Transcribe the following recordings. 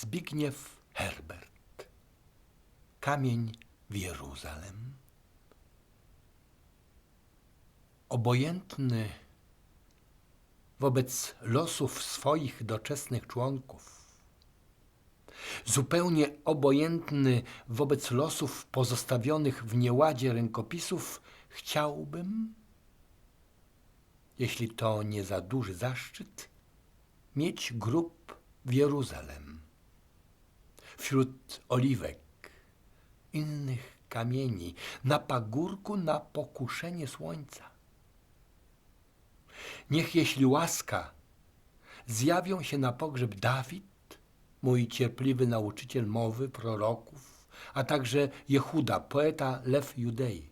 Zbigniew Herbert. Kamień w Jeruzalem. Obojętny wobec losów swoich doczesnych członków, zupełnie obojętny wobec losów pozostawionych w nieładzie rękopisów, chciałbym, jeśli to nie za duży zaszczyt, mieć grób w Jeruzalem, wśród oliwek, innych kamieni, na pagórku na pokuszenie słońca. Niech, jeśli łaska, zjawią się na pogrzeb Dawid, mój cierpliwy nauczyciel mowy, proroków, a także Jehuda, poeta Lew Judei.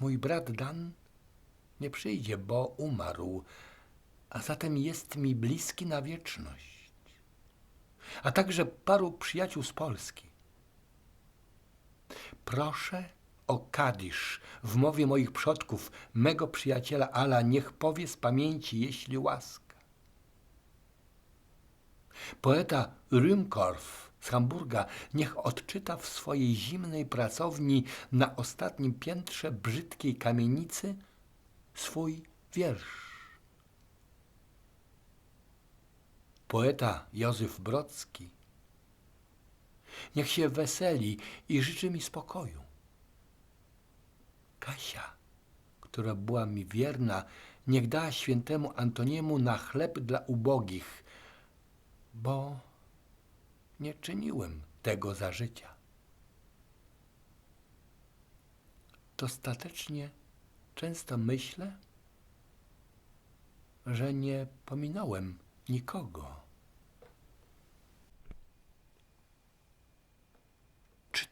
Mój brat Dan nie przyjdzie, bo umarł, a zatem jest mi bliski na wieczność. A także paru przyjaciół z Polski. Proszę o Kadisz w mowie moich przodków, mego przyjaciela Ala, niech powie z pamięci, jeśli łaska. Poeta Rümkorff z Hamburga niech odczyta w swojej zimnej pracowni na ostatnim piętrze brzydkiej kamienicy swój wiersz. Poeta Józef Brocki niech się weseli i życzy mi spokoju. Kasia, która była mi wierna, niech da świętemu Antoniemu na chleb dla ubogich, bo nie czyniłem tego za życia. Dostatecznie często myślę, że nie pominąłem nikogo.